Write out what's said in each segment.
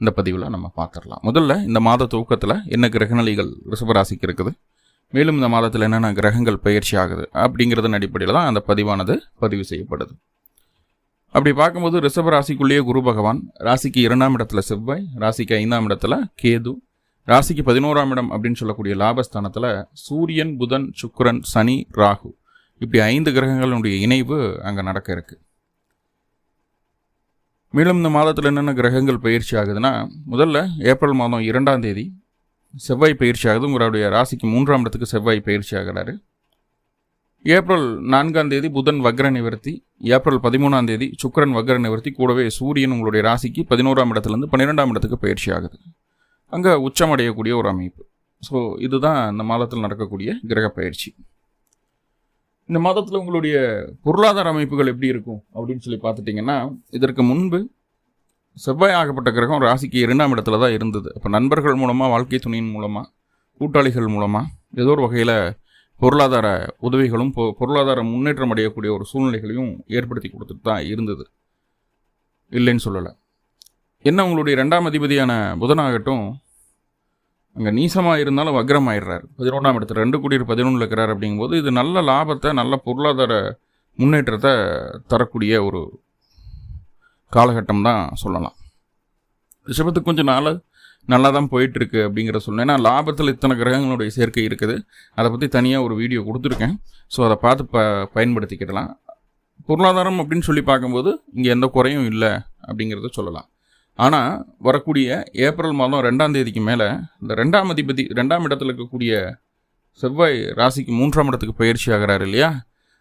இந்த பதிவில் நம்ம பார்த்துடலாம் முதல்ல இந்த மாத துவக்கத்தில் என்ன கிரகநிலைகள் ரிஷபராசிக்கு இருக்குது? மேலும் இந்த மாதத்தில் என்னென்ன கிரகங்கள் பயிற்சி ஆகுது? அப்படிங்கிறதன் அடிப்படையில் தான் அந்த பதிவானது பதிவு செய்யப்படுது. அப்படி பார்க்கும்போது ரிஷப ராசிக்குள்ளேயே குரு பகவான் ராசிக்கு இரண்டாம் இடத்துல செவ்வாய் ராசிக்கு ஐந்தாம் இடத்துல கேது ராசிக்கு பதினோராம் இடம் அப்படின்னு சொல்லக்கூடிய லாபஸ்தானத்தில் சூரியன் புதன் சுக்கரன் சனி ராகு. இப்படி ஐந்து கிரகங்களுடைய இணைவு அங்கே நடக்க இருக்குது மேலும் இந்த மாதத்தில் என்னென்ன கிரகங்கள் பயிற்சி ஆகுதுன்னா முதல்ல ஏப்ரல் மாதம் இரண்டாம் தேதி செவ்வாய் பயிற்சி ஆகுது. உங்களுடைய ராசிக்கு மூன்றாம் இடத்துக்கு செவ்வாய் பயிற்சி ஆகிறாரு. ஏப்ரல் நான்காம் தேதி புதன் வக்ர நிவர்த்தி ஏப்ரல் பதிமூணாம் தேதி சுக்கிரன் வக்ர நிவர்த்தி கூடவே சூரியன் உங்களுடைய ராசிக்கு பதினோராம் இடத்துலேருந்து பன்னிரெண்டாம் இடத்துக்கு பயிற்சி ஆகுது. அங்கே உச்சமடையக்கூடிய ஒரு அமைப்பு. ஸோ இதுதான் இந்த மாதத்தில் நடக்கக்கூடிய கிரக பயிற்சி. இந்த மாதத்தில் உங்களுடைய பொருளாதார அமைப்புகள் எப்படி இருக்கும் அப்படின்னு சொல்லி பார்த்துட்டிங்கன்னா இதற்கு முன்பு செவ்வாய் ஆகப்பட்ட கிரகம் ராசிக்கு இரண்டாம் இடத்துல தான் இருந்தது. அப்போ நண்பர்கள் மூலமாக வாழ்க்கை துணையின் மூலமாக கூட்டாளிகள் மூலமாக ஏதோ ஒரு வகையில் பொருளாதார உதவிகளும் பொ பொருளாதார முன்னேற்றம் அடையக்கூடிய ஒரு சூழ்நிலைகளையும் ஏற்படுத்தி கொடுத்துட்டு தான் இருந்தது. இல்லைன்னு சொல்லலை. என்ன உங்களுடைய ரெண்டாம் அதிபதியான புதனாகட்டும் அங்கே நீசமாக இருந்தாலும் வக்ரமாயிடுறாரு. பதினொன்றாம் இடத்துல ரெண்டு குடியிரு பதினொன்றில் இருக்கிறார் அப்படிங்கும்போது இது நல்ல லாபத்தை நல்ல பொருளாதார முன்னேற்றத்தை தரக்கூடிய ஒரு காலகட்டம் தான் சொல்லலாம். ரிஷபத்துக்கு கொஞ்சம் நாள் நல்லா தான் போயிட்டுருக்கு அப்படிங்கிற சொல்லணும் ஏன்னா லாபத்தில் இத்தனை கிரகங்களுடைய சேர்க்கை இருக்குது. அதை பற்றி தனியாக ஒரு வீடியோ கொடுத்துருக்கேன். ஸோ அதை பார்த்து ப பயன்படுத்திக்கிடலாம். பொருளாதாரம் அப்படின்னு சொல்லி பார்க்கும்போது இங்கே எந்த குறையும் இல்லை அப்படிங்கிறத சொல்லலாம். ஆனால் வரக்கூடிய ஏப்ரல் மாதம் ரெண்டாம் தேதிக்கு மேலே இந்த ரெண்டாம் அதிபதி ரெண்டாம் இடத்துல இருக்கக்கூடிய செவ்வாய் ராசிக்கு மூன்றாம் இடத்துக்கு பயிற்சி ஆகிறாரு இல்லையா?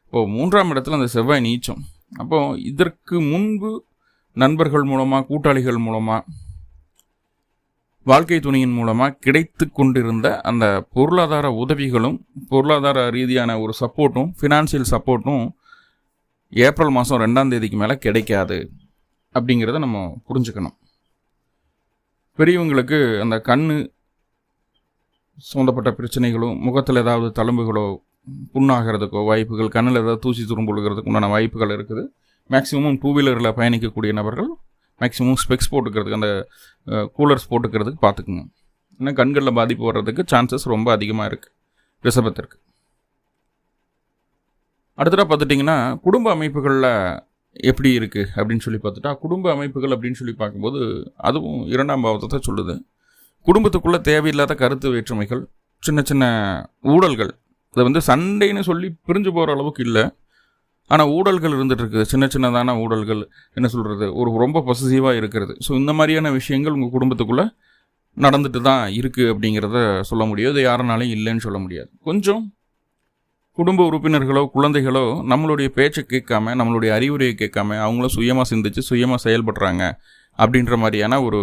இப்போது மூன்றாம் இடத்துல அந்த செவ்வாய் நீச்சம். அப்போது இதற்கு முன்பு நண்பர்கள் மூலமாக கூட்டாளிகள் மூலமாக வாழ்க்கை துணையின் மூலமாக கிடைத்து கொண்டிருந்த அந்த பொருளாதார உதவிகளும் பொருளாதார ரீதியான ஒரு சப்போர்ட்டும் ஃபினான்சியல் சப்போர்ட்டும் ஏப்ரல் மாதம் ரெண்டாம் தேதிக்கு மேலே கிடைக்காது. அப்படிங்கிறத நம்ம புரிஞ்சுக்கணும். பெரியவங்களுக்கு அந்த கண் சம்மந்தப்பட்ட பிரச்சனைகளும் முகத்தில் ஏதாவது தழும்புகளோ புண்ணாகிறதுக்கோ வாய்ப்புகள் கண்ணில் ஏதாவது தூசி துரும்புழுகிறதுக்கு உண்டான வாய்ப்புகள் இருக்குது. மேக்ஸிமம் டூ வீலரில் பயணிக்கக்கூடிய நபர்கள் மேக்ஸிமம் ஸ்பெக்ஸ் போட்டுக்கிறதுக்கு அந்த கூலர்ஸ் போட்டுக்கிறதுக்கு பார்த்துக்குங்க ஏன்னா கண்களில் பாதிப்பு வர்றதுக்கு சான்சஸ் ரொம்ப அதிகமாக இருக்குது ரிஷபத்திற்கு அடுத்ததாக பார்த்துட்டிங்கன்னா குடும்ப அமைப்புகளில் எப்படி இருக்குது அப்படின்னு சொல்லி பார்த்துட்டா குடும்ப அமைப்புகள் அப்படின்னு சொல்லி பார்க்கும்போது அதுவும் இரண்டாம் பாவத்தை தான் சொல்லுது. குடும்பத்துக்குள்ளே தேவையில்லாத கருத்து வேற்றுமைகள் சின்ன சின்ன ஊழல்கள் அதை வந்து சண்டைன்னு சொல்லி பிரிஞ்சு போகிற அளவுக்கு இல்லை. ஆனால் ஊழல்கள் இருந்துகிட்டு இருக்குது சின்ன சின்னதான ஊழல்கள் என்ன சொல்கிறது ஒரு ரொம்ப பொசசிவாக இருக்கிறது. ஸோ இந்த மாதிரியான விஷயங்கள் உங்கள் குடும்பத்துக்குள்ளே நடந்துட்டு தான் இருக்குது அப்படிங்கிறத சொல்ல முடியும். இது யாருனாலையும் இல்லைன்னு சொல்ல முடியாது. கொஞ்சம் குடும்ப உறுப்பினர்களோ குழந்தைகளோ நம்மளுடைய பேச்சை கேட்காம நம்மளுடைய அறிவுரையை கேட்காம அவங்களும் சுயமாக சிந்திச்சு சுயமாக செயல்படுறாங்க அப்படின்ற மாதிரியான ஒரு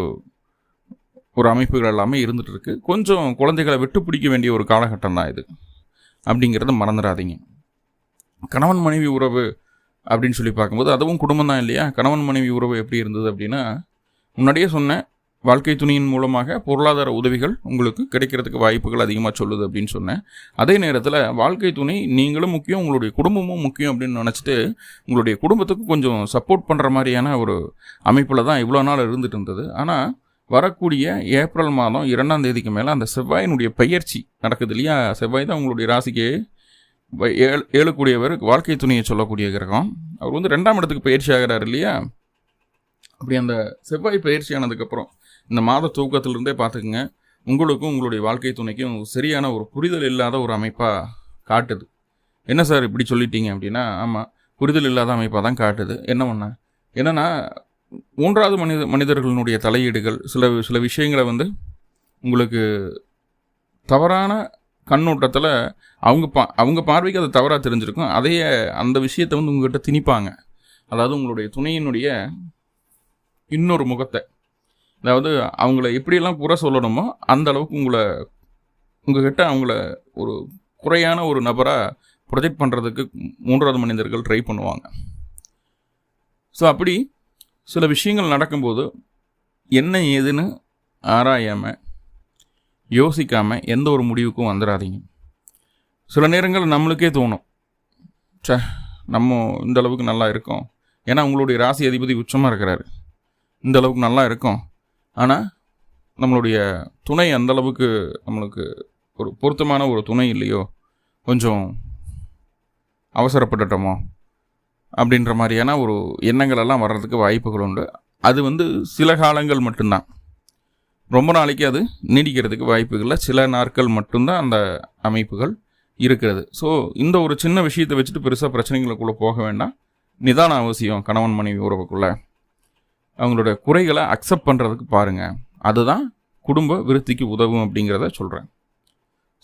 ஒரு அமைப்புகள் எல்லாமே இருந்துகிட்டு இருக்குது கொஞ்சம் குழந்தைகளை விட்டு பிடிக்க வேண்டிய ஒரு காலகட்டம் தான் இது. அப்படிங்கிறத மறந்துடாதீங்க. கணவன் மனைவி உறவு அப்படின்னு சொல்லி பார்க்கும்போது அதுவும் குடும்பம் தான் இல்லையா? கணவன் மனைவி உறவு எப்படி இருந்தது அப்படின்னா முன்னாடியே சொன்னேன் வாழ்க்கை துணியின் மூலமாக பொருளாதார உதவிகள் உங்களுக்கு கிடைக்கிறதுக்கு வாய்ப்புகள் அதிகமாக சொல்லுது அப்படின்னு சொன்னேன். அதே நேரத்தில் வாழ்க்கை துணை நீங்களும் முக்கியம் உங்களுடைய குடும்பமும் முக்கியம் அப்படின்னு நினச்சிட்டு உங்களுடைய குடும்பத்துக்கு கொஞ்சம் சப்போர்ட் பண்ணுற மாதிரியான ஒரு அமைப்பில் தான் இவ்வளோ நாள் இருந்துட்டு இருந்தது. ஆனால் வரக்கூடிய ஏப்ரல் மாதம் இரண்டாம் தேதிக்கு மேலே அந்த செவ்வாயினுடைய பயிற்சி நடக்குது இல்லையா? செவ்வாய் தான் உங்களுடைய ராசிக்கு ஏழு ஏழுக்கூடியவர் வாழ்க்கை துணியை சொல்லக்கூடிய கிரகம். அவர் வந்து ரெண்டாம் இடத்துக்கு பயிற்சி ஆகிறார் இல்லையா? அப்படி அந்த செவ்வாய் பயிற்சி ஆனதுக்கப்புறம் இந்த மாத தூக்கத்திலிருந்தே பார்த்துக்குங்க. உங்களுக்கும் உங்களுடைய வாழ்க்கை துணைக்கும் சரியான ஒரு புரிதல் இல்லாத ஒரு அமைப்பாக காட்டுது. என்ன சார் இப்படி சொல்லிட்டீங்க அப்படின்னா ஆமாம் புரிதல் இல்லாத அமைப்பாக தான் காட்டுது. என்ன பண்ண என்னென்னா மூன்றாவது மனித மனிதர்களுடைய தலையீடுகள் சில சில விஷயங்களை வந்து உங்களுக்கு தவறான கண்ணோட்டத்தில் அவங்க பா அவங்க பார்வைக்கு அது தவறாக தெரிஞ்சிருக்கும். அதையே அந்த விஷயத்தை வந்து உங்கள்கிட்ட திணிப்பாங்க. அதாவது உங்களுடைய துணையினுடைய இன்னொரு முகத்தை. அதாவது அவங்கள எப்படியெல்லாம் குறை சொல்லணுமோ அந்த அளவுக்கு உங்களை உங்ககிட்ட அவங்கள ஒரு குறையான ஒரு நபராக ப்ரொஜெக்ட் பண்ணுறதுக்கு மூன்றாவது மனிதர்கள் ட்ரை பண்ணுவாங்க. ஸோ அப்படி சில விஷயங்கள் நடக்கும்போது என்ன ஏதுன்னு ஆராயாமல் யோசிக்காமல் எந்த ஒரு முடிவுக்கும் வந்துடாதீங்க சில நேரங்கள் நம்மளுக்கே தோணும் சே நம்ம இந்த அளவுக்கு நல்லா இருக்கோம். ஏன்னா உங்களுடைய ராசி அதிபதி உச்சமாக இருக்கிறாரு. இந்த அளவுக்கு நல்லா இருக்கும். ஆனால் நம்மளுடைய துணை அந்தளவுக்கு நம்மளுக்கு ஒரு பொருத்தமான ஒரு துணை இல்லையோ? கொஞ்சம் அவசரப்பட்டுட்டோமோ? அப்படின்ற மாதிரியான ஒரு எண்ணங்களெல்லாம் வர்றதுக்கு வாய்ப்புகள் உண்டு. அது வந்து சில காலங்கள் மட்டும்தான். ரொம்ப நாளைக்கு அது நீடிக்கிறதுக்கு வாய்ப்புகளில் சில நாட்கள் மட்டும்தான் அந்த அமைப்புகள் இருக்கிறது. ஸோ இந்த ஒரு சின்ன விஷயத்தை வச்சுட்டு பெருசாக பிரச்சனைகளுக்குள்ளே போக வேண்டாம். நிதான அவசியம் கணவன் மனைவி உறவுக்குள்ளே. அவங்களோட குறைகளை அக்செப்ட் பண்ணுறதுக்கு பாருங்கள் அதுதான் குடும்ப விருத்திக்கு உதவும் அப்படிங்கிறத சொல்கிறேன்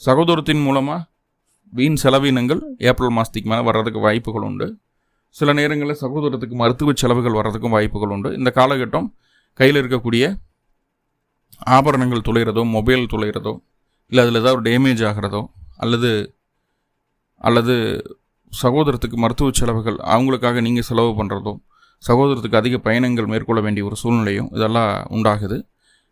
சகோதரத்தின் மூலமாக வீண் செலவினங்கள் ஏப்ரல் மாதத்துக்கு மேலே வர்றதுக்கு வாய்ப்புகள் உண்டு. சில நேரங்களில் சகோதரத்துக்கு மருத்துவ செலவுகள் வர்றதுக்கும் வாய்ப்புகள் உண்டு. இந்த காலகட்டம் கையில் இருக்கக்கூடிய ஆபரணங்கள் துளையிறதோ மொபைல் துளையிறதோ இல்லை அதில் ஏதாவது ஒரு டேமேஜ் ஆகிறதோ அல்லது அல்லது சகோதரத்துக்கு மருத்துவ செலவுகள் அவங்களுக்காக நீங்கள் செலவு பண்ணுறதோ சகோதரத்துக்கு அதிக பயணங்கள் மேற்கொள்ள வேண்டிய ஒரு சூழ்நிலையும் இதெல்லாம் உண்டாகுது.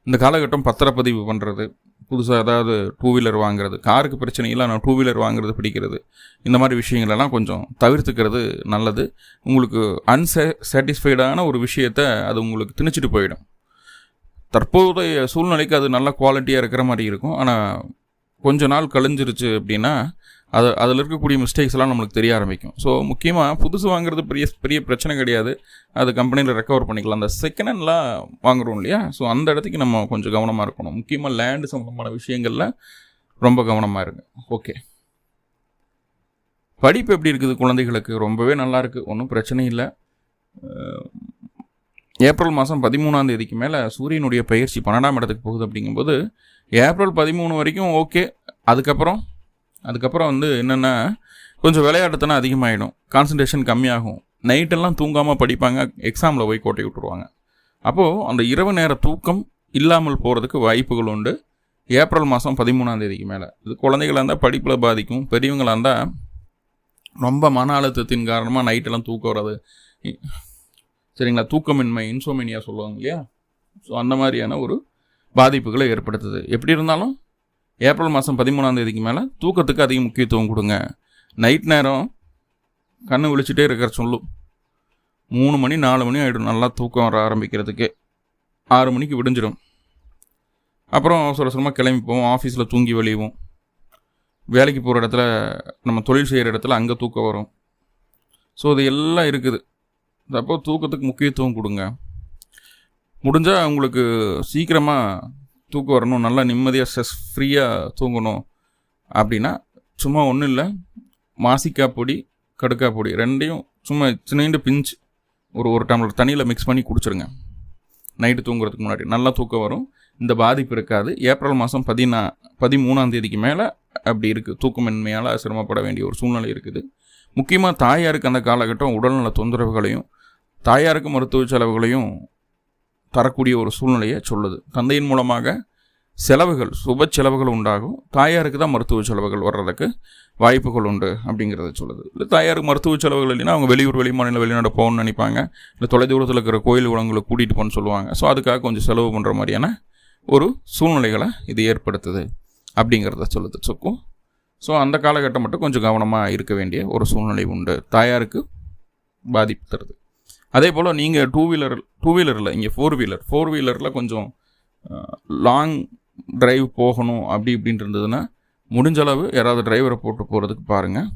இந்த காலகட்டம் பத்திரப்பதிவு பண்ணுறது புதுசாக ஏதாவது டூ வீலர் வாங்குறது காருக்கு பிரச்சனை இல்லை நான் டூ வீலர் வாங்குறது பிடிக்கிறது இந்த மாதிரி விஷயங்களெல்லாம் கொஞ்சம் தவிர்த்துக்கிறது நல்லது. உங்களுக்கு அன்சே சாட்டிஸ்ஃபைடான ஒரு விஷயத்தை அது உங்களுக்கு திணிச்சிட்டு போயிடும். தற்போதைய சூழ்நிலைக்கு அது நல்ல குவாலிட்டியாக இருக்கிற மாதிரி இருக்கும். ஆனால் கொஞ்ச நாள் கழிஞ்சிருச்சு அப்படின்னா அது அதில் இருக்கக்கூடிய மிஸ்டேக்ஸ் எல்லாம் நம்மளுக்கு தெரிய ஆரம்பிக்கும். ஸோ முக்கியமாக புதுசு வாங்குறது பெரிய பெரிய பிரச்சனை கிடையாது. அது கம்பெனியில் ரெக்கவர் பண்ணிக்கலாம். அந்த செகண்ட் ஹேண்ட்லாம் வாங்குறோம் இல்லையா? ஸோ அந்த இடத்துக்கு நம்ம கொஞ்சம் கவனமாக இருக்கணும். முக்கியமாக லேண்டு சம்மந்தமான விஷயங்களில் ரொம்ப கவனமாக இருங்க. ஓகே படிப்பு எப்படி இருக்குது? குழந்தைகளுக்கு ரொம்பவே நல்லா இருக்குது ஒன்றும் பிரச்சனை இல்லை. ஏப்ரல் மாதம் பதிமூணாம் தேதிக்கு மேலே சூரியனுடைய பயிற்சி பன்னெண்டாம் இடத்துக்கு போகுது அப்படிங்கும்போது ஏப்ரல் பதிமூணு வரைக்கும் ஓகே அதுக்கப்புறம் அதுக்கப்புறம் வந்து என்னென்னா கொஞ்சம் விளையாட்டுத்தனம் அதிகமாகிடும் கான்சன்ட்ரேஷன் கம்மியாகும். நைட்டெல்லாம் தூங்காமல் படிப்பாங்க எக்ஸாமில் போய் கோட்டை விட்டுருவாங்க. அப்போது அந்த இரவு நேர தூக்கம் இல்லாமல் போகிறதுக்கு வாய்ப்புகள் உண்டு. ஏப்ரல் மாதம் பதிமூணாம் தேதிக்கு மேலே. இது குழந்தைகளாக இருந்தால் படிப்பில் பாதிக்கும். பெரியவங்களாக இருந்தால் ரொம்ப மன அழுத்தத்தின் காரணமாக நைட்டெல்லாம் தூக்கம் வராது. சரிங்களா? தூக்கமின்மை இன்சோமினியா சொல்லுவாங்க இல்லையா? ஸோ அந்த மாதிரியான ஒரு பாதிப்புகளை ஏற்படுத்துது. எப்படி இருந்தாலும் ஏப்ரல் மாதம் பதிமூணாம் தேதிக்கு மேலே தூக்கத்துக்கு அதிக முக்கியத்துவம் கொடுங்க. நைட் நேரம் கண்ணு விழிச்சிட்டே இருக்கிற சொல்லும் மூணு மணி நாலு மணி ஆகிடும் நல்லா தூக்கம் வர ஆரம்பிக்கிறதுக்கு. ஆறு மணிக்கு விடிஞ்சிடும். அப்புறம் அவசர அவசரமாக கிளம்பி போவோம் ஆஃபீஸில் தூங்கி வெளியுவோம். வேலைக்கு போகிற இடத்துல நம்ம தொழில் செய்கிற இடத்துல அங்கே தூக்கம் வரும். ஸோ இது எல்லாம் இருக்குது. அப்போ தூக்கத்துக்கு முக்கியத்துவம் கொடுங்க. முடிஞ்சால் உங்களுக்கு சீக்கிரமாக தூக்கம் வரணும் நல்லா நிம்மதியாக ஸ்ட்ரெஸ் ஃப்ரீயாக தூங்கணும் அப்படின்னா சும்மா ஒன்றும் இல்லை. மாசிக்காய் பொடி கடுக்காய் பொடி ரெண்டையும் சும்மா சின்ன பிஞ்சு ஒரு ஒரு டம்ளர் தண்ணியில் மிக்ஸ் பண்ணி குடிச்சிருங்க. நைட்டு தூங்குறதுக்கு முன்னாடி நல்லா தூக்கம் வரும். இந்த பாதிப்பு இருக்காது. ஏப்ரல் மாதம் பதினா பதிமூணாம் தேதிக்கு மேலே அப்படி இருக்குது தூக்கமின்மையால் சிரமப்பட வேண்டிய ஒரு சூழ்நிலை இருக்குது. முக்கியமாக தாயாருக்கு அந்த காலகட்டம் உடல்நல தொந்தரவுகளையும் தாயாருக்கு மருத்துவ செலவுகளையும் தரக்கூடிய ஒரு சூழ்நிலையை சொல்லுது. தந்தையின் மூலமாக செலவுகள் சுப செலவுகள் உண்டாகும். தாயாருக்கு தான் மருத்துவ செலவுகள் வர்றதுக்கு வாய்ப்புகள் உண்டு அப்படிங்கிறத சொல்லுது. இல்லை தாயாருக்கு மருத்துவ செலவுகள் இல்லைன்னா அவங்க வெளியூர் வெளிமாநில வெளிநாடு போகணும்னு நினைப்பாங்க. இல்லை தொலைதூரத்தில் இருக்கிற கோயில் குளங்களை கூட்டிகிட்டு போகணும்னு சொல்லுவாங்க. ஸோ அதுக்காக கொஞ்சம் செலவு பண்ணுற மாதிரியான ஒரு சூழ்நிலைகளை இது ஏற்படுத்துது அப்படிங்கிறத சொல்லுது. சொக்கும் ஸோ அந்த காலகட்டம் மட்டும் கொஞ்சம் கவனமாக இருக்க வேண்டிய ஒரு சூழ்நிலை உண்டு. தாயாருக்கு பாதிப்பு தருது. அதே போல் நீங்கள் டூ வீலர் டூ வீலரில் இங்கே ஃபோர் வீலர் ஃபோர் வீலரில் கொஞ்சம் லாங் டிரைவ் போகணும் அப்படி இப்படின்ட்டு இருந்ததுன்னா முடிஞ்ச அளவு யாராவது டிரைவரை போட்டு போகிறதுக்கு பாருங்கள்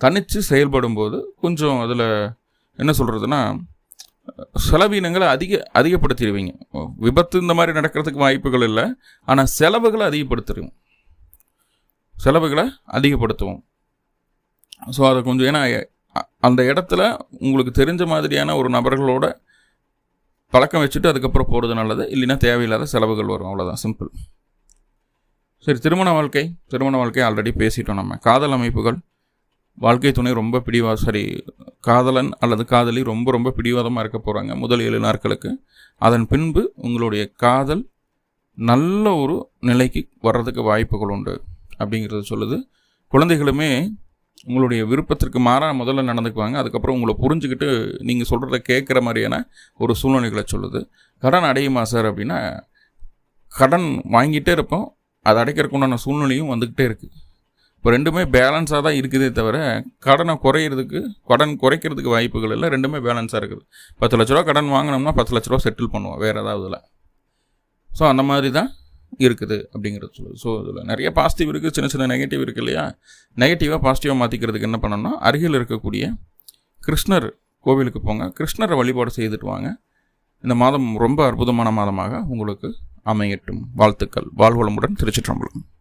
தனித்து செயல்படும் போது கொஞ்சம் அதில் என்ன சொல்கிறதுனா செலவினங்களை அதிக அதிகப்படுத்திடுவீங்க. விபத்து இந்த மாதிரி நடக்கிறதுக்கு வாய்ப்புகள் இல்லை ஆனால் செலவுகளை அதிகப்படுத்திடுவோம். செலவுகளை அதிகப்படுத்துவோம். ஸோ அதை கொஞ்சம் ஏன்னா அந்த இடத்துல உங்களுக்கு தெரிஞ்ச மாதிரியான ஒரு நபர்களோட பழக்கம் வச்சுட்டு அதுக்கப்புறம் போகிறது நல்லது. இல்லைன்னா தேவையில்லாத செலவுகள் வரும். அவ்வளோதான் சிம்பிள் சரி திருமண வாழ்க்கை. திருமண வாழ்க்கை ஆல்ரெடி பேசிட்டோம் நம்ம. காதல் அமைப்புகள். வாழ்க்கை துணை ரொம்ப பிடிவா சரி காதலன் அல்லது காதலி ரொம்ப ரொம்ப பிடிவாதமாக இருக்க போகிறாங்க முதல் ஏழு நாட்களுக்கு. அதன் பின்பு உங்களுடைய காதல் நல்ல ஒரு நிலைக்கு வர்றதுக்கு வாய்ப்புகள் உண்டு. அப்படிங்கிறத சொல்லுது. குழந்தைகளுமே உங்களுடைய விருப்பத்திற்கு மாறாக முதல்ல நடந்துக்குவாங்க. அதுக்கப்புறம் உங்களை புரிஞ்சுக்கிட்டு நீங்கள் சொல்கிறத கேட்குற மாதிரியான ஒரு சூழ்நிலைகளை சொல்லுது. கடன் அடையுமா சார் அப்படின்னா கடன் வாங்கிட்டே இருப்போம். அதை அடைக்கிறதுக்கு உண்டான சூழ்நிலையும் வந்துக்கிட்டே இருக்குது இப்போ ரெண்டுமே பேலன்ஸாக தான் இருக்குதே தவிர கடனை குறையிறதுக்கு கடன் குறைக்கிறதுக்கு வாய்ப்புகள் இல்லை. ரெண்டுமே பேலன்ஸாக இருக்குது. பத்து லட்ச ரூபா கடன் வாங்கினோம்னா பத்து லட்ச ரூபா செட்டில் பண்ணுவோம் வேறு ஏதாவதுல ஸோ அந்த மாதிரி தான் இருக்குது அப்படிங்கிறது சொல்லுது ஸோ இதில் நிறைய பாசிட்டிவ் இருக்குது சின்ன சின்ன நெகட்டிவ் இருக்குது இல்லையா? நெகட்டிவாக பாசிட்டிவாக மாற்றிக்கிறதுக்கு என்ன பண்ணணும்னா அருகில் இருக்கக்கூடிய கிருஷ்ணர் கோவிலுக்கு போங்க. கிருஷ்ணரை வழிபாடு செய்துட்டு வாங்க. இந்த மாதம் ரொம்ப அற்புதமான மாதமாக உங்களுக்கு அமையட்டும். வாழ்த்துக்கள். வாழ்வளமுடன் திருச்சிற்றம்பலம்.